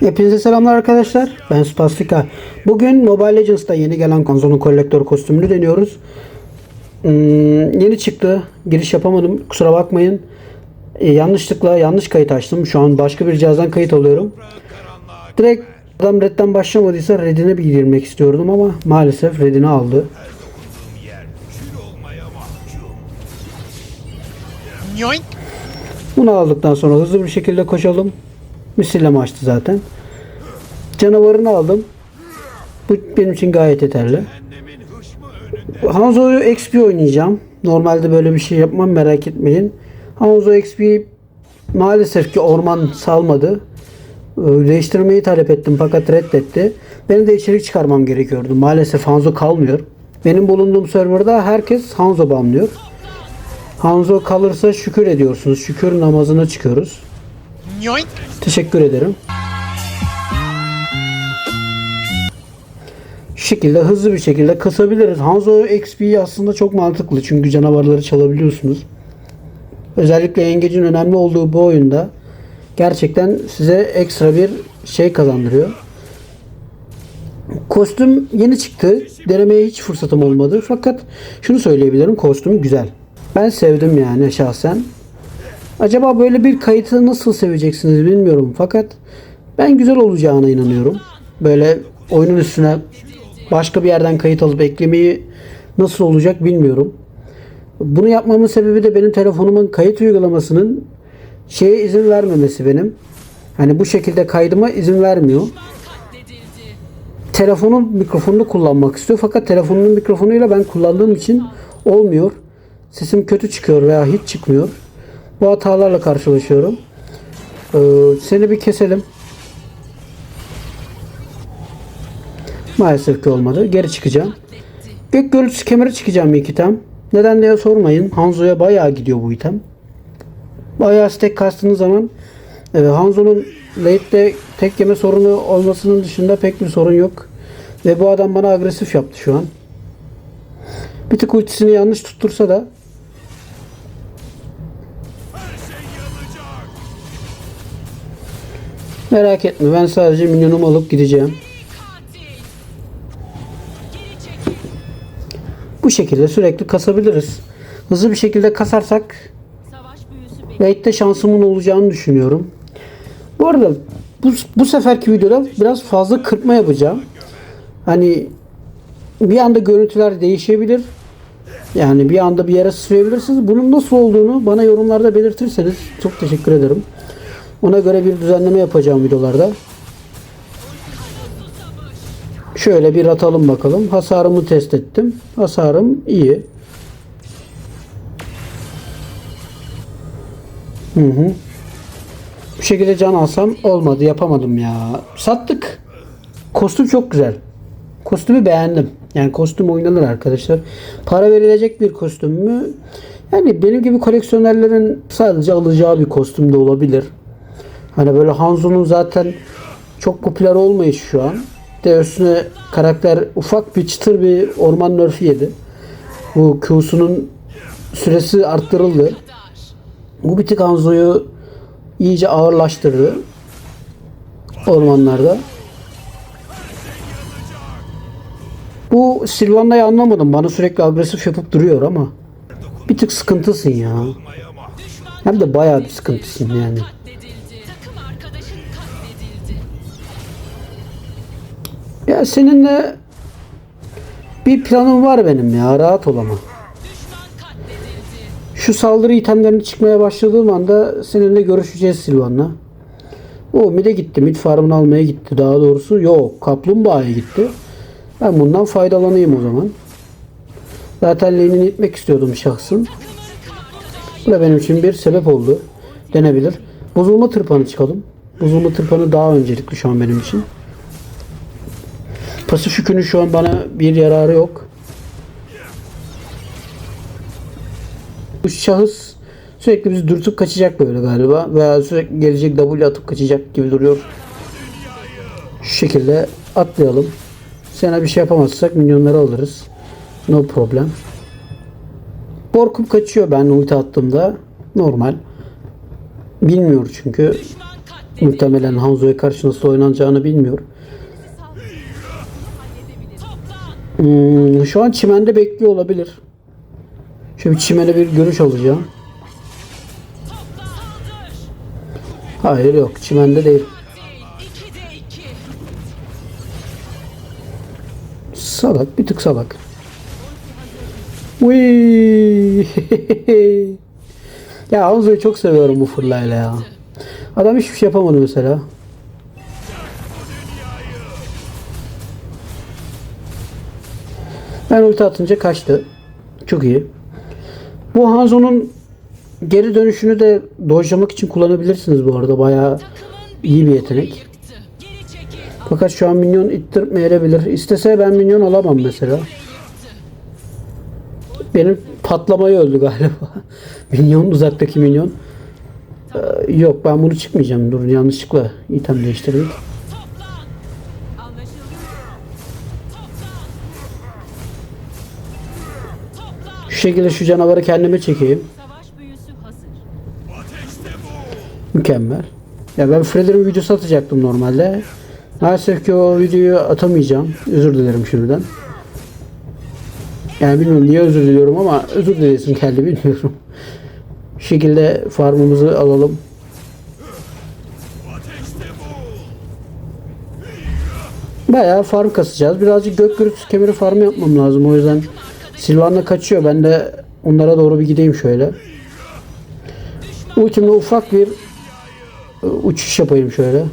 Hepinize selamlar arkadaşlar. Ben Spastika. Bugün Mobile Legends'ta yeni gelen Konzo'nun kolektör kostümünü deniyoruz. Hmm, yeni çıktı. Giriş yapamadım. Kusura bakmayın. Ee, yanlışlıkla yanlış kayıt açtım. Şu an başka bir cihazdan kayıt alıyorum. Direkt adam redden başlamadıysa redine bir girmek istiyordum ama maalesef redini aldı. Bunu aldıktan sonra hızlı bir şekilde koşalım. Misilleme açtı zaten. Canavarını aldım. Bu benim için gayet yeterli. Hanzo'yu XP oynayacağım. Normalde böyle bir şey yapmam merak etmeyin. Hanzo XP maalesef ki orman salmadı. Ee, Değiştirmeyi talep ettim fakat reddetti. Benim de içerik çıkarmam gerekiyordu. Maalesef Hanzo kalmıyor. Benim bulunduğum serverda herkes Hanzo banlıyor. Hanzo kalırsa şükür ediyorsunuz. Şükür namazına çıkıyoruz. Yoink. Teşekkür ederim. Şekilde hızlı bir şekilde kasabiliriz. Hanzo XP aslında çok mantıklı çünkü canavarları çalabiliyorsunuz. Özellikle yengecin önemli olduğu bu oyunda gerçekten size ekstra bir şey kazandırıyor. Kostüm yeni çıktı. Denemeye hiç fırsatım olmadı. Fakat şunu söyleyebilirim. Kostüm güzel. Ben sevdim yani şahsen. Acaba böyle bir kayıtı nasıl seveceksiniz bilmiyorum. Fakat ben güzel olacağına inanıyorum. Böyle oyunun üstüne başka bir yerden kayıt alıp eklemeyi nasıl olacak bilmiyorum. Bunu yapmamın sebebi de benim telefonumun kayıt uygulamasının şeye izin vermemesi benim. Hani bu şekilde kaydıma izin vermiyor. Telefonun mikrofonunu kullanmak istiyor fakat telefonun mikrofonuyla ben kullandığım için olmuyor. Sesim kötü çıkıyor veya hiç çıkmıyor. Bu hatalarla karşılaşıyorum. Ee, seni bir keselim. Maalesef ki olmadı. Geri çıkacağım. Gök gürültüsü kemeri çıkacağım ilk item. Neden diye sormayın. Hanzo'ya bayağı gidiyor bu item. Bayağı stack kastığınız zaman e, Hanzo'nun late'de tek yeme sorunu olmasının dışında pek bir sorun yok. Ve bu adam bana agresif yaptı şu an. Bir tık ultisini yanlış tuttursa da Merak etme ben sadece minyonumu alıp gideceğim. Bu şekilde sürekli kasabiliriz. Hızlı bir şekilde kasarsak Raid'de şansımın olacağını düşünüyorum. Bu arada bu, bu seferki videoda biraz fazla kırpma yapacağım. Hani bir anda görüntüler değişebilir. Yani bir anda bir yere sıçrayabilirsiniz. Bunun nasıl olduğunu bana yorumlarda belirtirseniz çok teşekkür ederim. Ona göre bir düzenleme yapacağım videolarda. Şöyle bir atalım bakalım. Hasarımı test ettim. Hasarım iyi. Hı hı. Bu şekilde can alsam olmadı. Yapamadım ya. Sattık. Kostüm çok güzel. Kostümü beğendim. Yani kostüm oynanır arkadaşlar. Para verilecek bir kostüm mü? Yani benim gibi koleksiyonerlerin sadece alacağı bir kostüm de olabilir. Hani böyle Hanzo'nun zaten çok popüler olmayışı şu an. De üstüne karakter ufak bir çıtır bir orman nerf'i yedi. Bu Q'sunun süresi arttırıldı. Bu bir tık Hanzo'yu iyice ağırlaştırdı. Ormanlarda. Bu Sylvana'yı anlamadım. Bana sürekli agresif yapıp duruyor ama. Bir tık sıkıntısın ya. Hem de bayağı bir sıkıntısın yani. Ya seninle bir planım var benim ya. Rahat ol ama. Şu saldırı itemlerini çıkmaya başladığım anda seninle görüşeceğiz Silvan'la. O mid'e gitti. Mid farmını almaya gitti. Daha doğrusu yok. Kaplumbağa'ya gitti. Ben bundan faydalanayım o zaman. Zaten lane'ini itmek istiyordum şahsın. Bu da benim için bir sebep oldu. Denebilir. Bozulma tırpanı çıkalım. Bozulma tırpanı daha öncelikli şu an benim için. Pasif yükünün şu an bana bir yararı yok. Bu şahıs sürekli bizi dürtüp kaçacak böyle galiba. Veya sürekli gelecek W atıp kaçacak gibi duruyor. Şu şekilde atlayalım. Sana bir şey yapamazsak milyonları alırız. No problem. Korkup kaçıyor ben ulti attığımda. Normal. Bilmiyor çünkü. Muhtemelen Hanzo'ya karşı nasıl oynanacağını bilmiyor. Hmm, şu an çimende bekliyor olabilir. Şöyle bir çimene bir görüş alacağım. Hayır yok çimende değil. Salak bir tık salak. Uy. ya Hanzo'yu çok seviyorum bu fırlayla ya. Adam hiçbir şey yapamadı mesela. Ben ulti atınca kaçtı. Çok iyi. Bu Hanzo'nun geri dönüşünü de dojlamak için kullanabilirsiniz bu arada. Bayağı iyi bir yetenek. Fakat şu an minyon ittirmeyebilir. İstese ben minyon alamam mesela. Benim patlamayı öldü galiba. minyon uzaktaki minyon. Ee, yok ben bunu çıkmayacağım. Dur yanlışlıkla item değiştirdik. Şekilde şu canavarı kendime çekeyim. Mükemmel. Ya ben Freddy'nin videosu atacaktım normalde. Maalesef ki o videoyu atamayacağım. Özür dilerim şimdiden. Yani bilmiyorum niye özür diliyorum ama özür dileyesim geldi bilmiyorum. Şu şekilde farmımızı alalım. Bayağı farm kasacağız. Birazcık gök gürültüsü kemeri farmı yapmam lazım. O yüzden Silvan'la kaçıyor. Ben de onlara doğru bir gideyim şöyle. Ultimle ufak bir e, uçuş yapayım şöyle.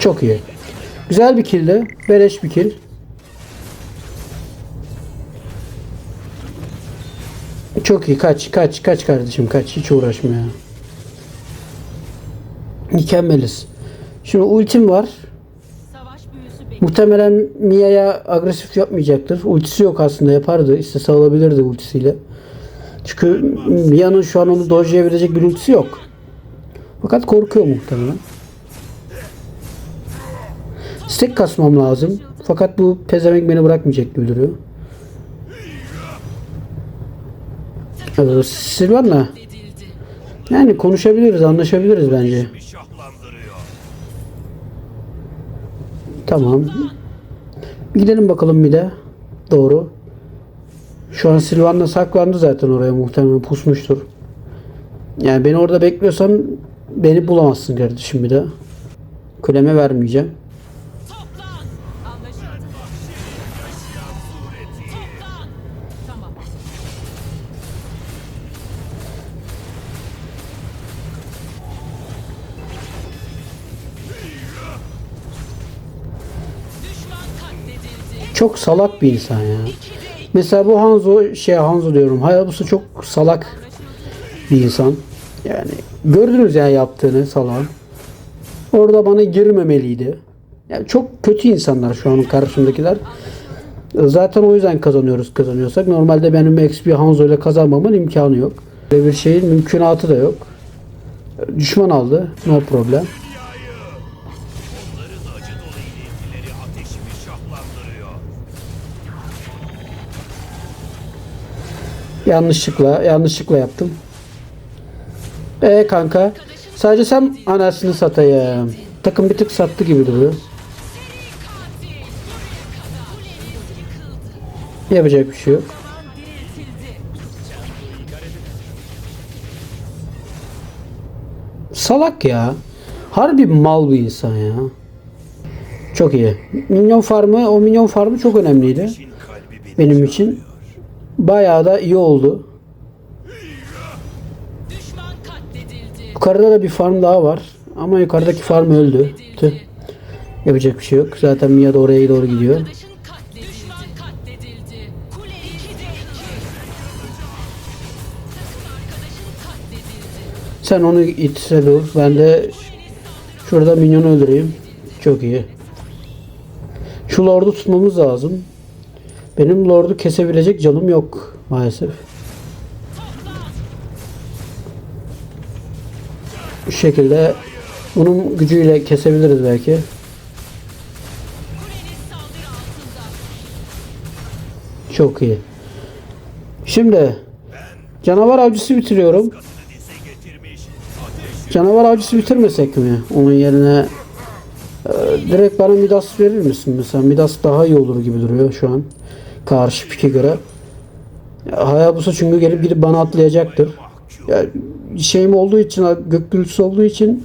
Çok iyi. Güzel bir kildi. Beleş bir kill. Çok iyi. Kaç, kaç, kaç kardeşim kaç. Hiç uğraşma ya. Mükemmeliz. Şimdi ultim var. Muhtemelen Mia'ya agresif yapmayacaktır. Ultisi yok aslında yapardı. İstese alabilirdi ultisiyle. Çünkü Mia'nın şu an onu dojlayabilecek bir ultisi yok. Fakat korkuyor muhtemelen. Stack kasmam lazım. Fakat bu pezevenk beni bırakmayacak gibi duruyor. Ee, Silvan'la yani konuşabiliriz, anlaşabiliriz bence. Tamam. Bir gidelim bakalım bir de. Doğru. Şu an Silvan'la saklandı zaten oraya muhtemelen pusmuştur. Yani beni orada bekliyorsan beni bulamazsın kardeşim bir de. Kuleme vermeyeceğim. Çok salak bir insan ya. Mesela bu Hanzo şey Hanzo diyorum. Hayabusa çok salak bir insan. Yani gördünüz ya yaptığını salan. Orada bana girmemeliydi. Yani çok kötü insanlar şu an karşımdakiler. Zaten o yüzden kazanıyoruz kazanıyorsak. Normalde benim XP Hanzo ile kazanmamın imkanı yok. Böyle bir şeyin mümkünatı da yok. Düşman aldı. No problem. Yanlışlıkla, yanlışlıkla yaptım. E kanka, sadece sen anasını satayım. Takım bir tık sattı gibi duruyor. Yapacak bir şey yok. Salak ya. Harbi mal bir insan ya. Çok iyi. Minyon farmı, o minyon farmı çok önemliydi. Benim için. Bayağı da iyi oldu. Yukarıda da bir farm daha var. Ama yukarıdaki farm öldü. Tüh. Yapacak bir şey yok. Zaten Mia da oraya doğru gidiyor. Arkadaşın katledildi. Düşman katledildi. Kule 2'de 2. Takım arkadaşın katledildi. Sen onu itse dur. Ben de şurada minyonu öldüreyim. Çok iyi. Şu lordu tutmamız lazım. Benim lordu kesebilecek canım yok maalesef. Bu şekilde bunun gücüyle kesebiliriz belki. Çok iyi. Şimdi Canavar avcısı bitiriyorum. Canavar avcısı bitirmesek mi? Onun yerine e, direkt bana Midas verir misin? Mesela Midas daha iyi olur gibi duruyor şu an. Karşı pike göre. Ya, Hayabusa çünkü gelip gidip bana atlayacaktır. Ya, şeyim olduğu için, gök gürültüsü olduğu için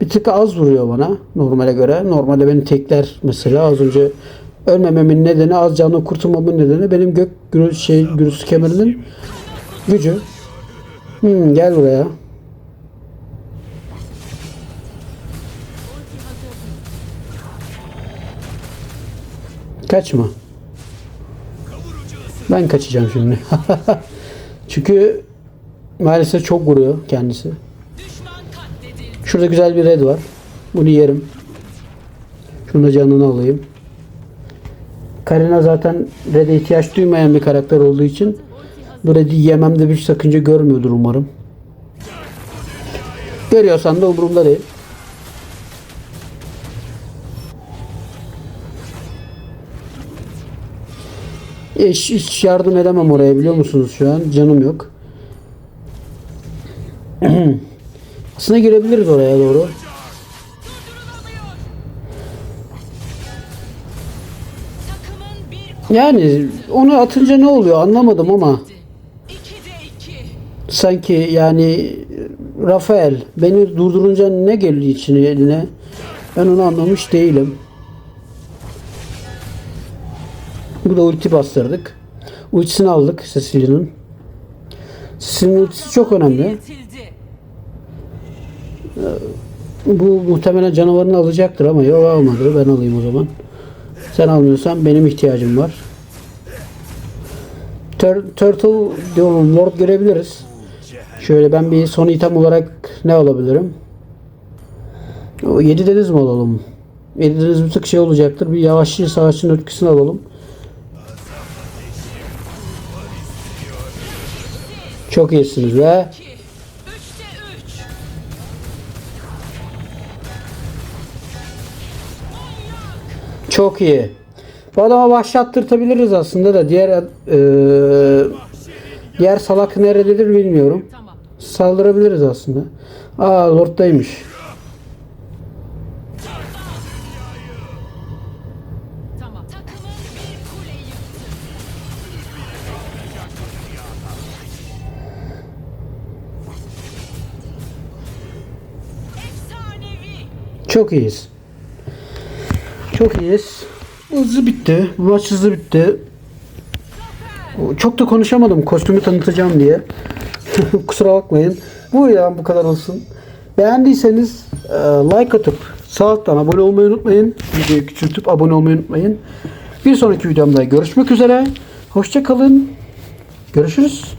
bir tık az vuruyor bana normale göre. Normalde beni tekler mesela az önce ölmememin nedeni az canlı kurtulmamın nedeni benim gök gürültü şey gürültüsü kemerinin gücü. Hmm, gel buraya. Kaçma. Ben kaçacağım şimdi. Çünkü maalesef çok vuruyor kendisi. Şurada güzel bir red var. Bunu yerim. Şunu da canını alayım. Karina zaten red'e ihtiyaç duymayan bir karakter olduğu için bu red'i yememde bir sakınca görmüyordur umarım. Görüyorsan da umurumda değil. Hiç, hiç yardım edemem oraya biliyor musunuz şu an? Canım yok. Aslında girebiliriz oraya doğru. Yani onu atınca ne oluyor anlamadım ama sanki yani Rafael beni durdurunca ne geliyor içine eline ben onu anlamış değilim. Bu da ulti bastırdık. Ultisini aldık Cecilia'nın. Cecilia'nın ultisi çok önemli. Yetildi. Bu muhtemelen canavarını alacaktır ama yok almadı. Ben alayım o zaman. Sen almıyorsan benim ihtiyacım var. Tur- Turtle diyorum Lord görebiliriz. Şöyle ben bir son item olarak ne alabilirim? O 7 deniz mi alalım? 7 deniz bir tık şey olacaktır. Bir yavaşçı savaşçının ötküsünü alalım. Çok iyisiniz üç. Çok iyi. Bu adama başlattırtabiliriz aslında da diğer eee, diğer salak nerededir bilmiyorum. Saldırabiliriz aslında. Aa Lord'daymış. Çok iyiyiz. Çok iyiyiz. Hızlı bitti. Bu maç hızlı bitti. Çok da konuşamadım kostümü tanıtacağım diye. Kusura bakmayın. Bu ya bu kadar olsun. Beğendiyseniz e, like atıp sağ alttan abone olmayı unutmayın. Videoyu küçültüp abone olmayı unutmayın. Bir sonraki videomda görüşmek üzere. Hoşça kalın. Görüşürüz.